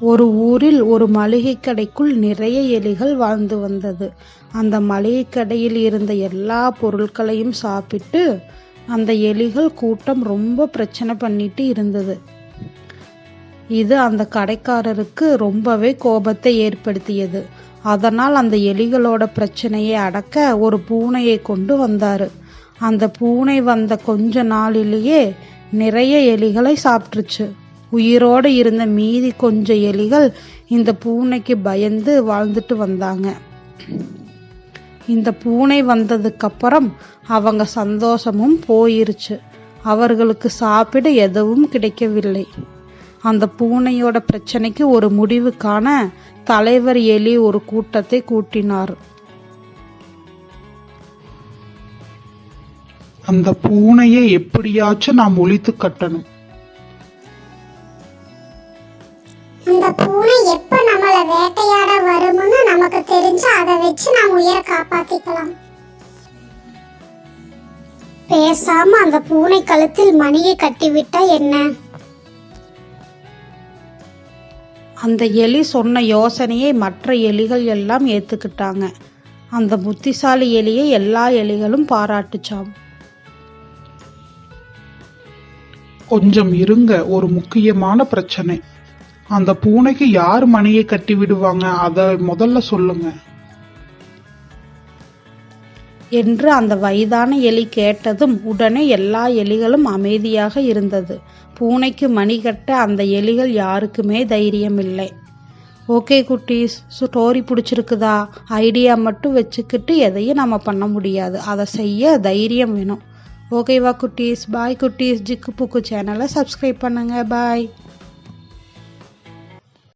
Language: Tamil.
ஒரு ஊரில் ஒரு மளிகை கடைக்குள் நிறைய எலிகள் வாழ்ந்து வந்தது. அந்த மளிகை கடையில் இருந்த எல்லா பொருட்களையும் சாப்பிட்டு அந்த எலிகள் கூட்டம் ரொம்ப பிரச்சனை பண்ணிட்டு இருந்தது. இது அந்த கடைக்காரருக்கு ரொம்பவே கோபத்தை ஏற்படுத்தியது. அதனால் அந்த எலிகளோட பிரச்சனையை அடக்க ஒரு பூனையை கொண்டு வந்தாரு. அந்த பூனை வந்த கொஞ்ச நாளிலேயே நிறைய எலிகளை சாப்பிட்டுருச்சு. உயிரோடு இருந்த மீதி கொஞ்சம் எலிகள் இந்த பூனைக்கு பயந்து வாழ்ந்துட்டு வந்தாங்க. இந்த பூனை வந்ததுக்கப்புறம் அவங்க சந்தோஷமும் போயிருச்சு. அவர்களுக்கு சாப்பிட எதுவும் கிடைக்கவில்லை. அந்த பூனையோட பிரச்சனைக்கு ஒரு முடிவு காண தலைவர் எலி ஒரு கூட்டத்தை கூட்டினார். அந்த பூனையை எப்படியாச்சும் நாம் ஒழித்து கட்டணும். பூனை எப்ப நம்மள வேட்டையாட வரும்னு நமக்கு தெரிஞ்சு அதை வச்சு நாம் உயிரை காப்பாத்திக்கலாம். பேசாம அந்த பூனை கழுத்தில் மணியை கட்டிவிட்டா என்ன? அந்த எலி சொன்ன யோசனையை மற்ற எலிகள் எல்லாம் ஏத்துக்கிட்டாங்க. அந்த புத்திசாலி எலியை எல்லா எலிகளும் பாராட்டுச்சாம். கொஞ்சம் இருங்க ஒரு முக்கியமான பிரச்சனை. அந்த பூனைக்கு யார் மணியை கட்டி விடுவாங்க? அதை முதல்ல சொல்லுங்க. என்று அந்த வயதான எலி கேட்டதும் உடனே எல்லா எலிகளும் அமைதியாக இருந்தது. பூனைக்கு மணி கட்ட அந்த எலிகள் யாருக்குமே தைரியம் இல்லை ஓகே குட்டீஸ் ஸ்டோரி பிடிச்சிருக்குதா? ஐடியா மட்டும் வச்சுக்கிட்டு எதையும் நம்ம பண்ண முடியாது. அதை செய்ய தைரியம் வேணும். ஓகேவா குட்டீஸ்? பாய் குட்டீஸ். ஜிக்கு புக்கு சேனலை சப்ஸ்கிரைப் பண்ணுங்க. பாய்.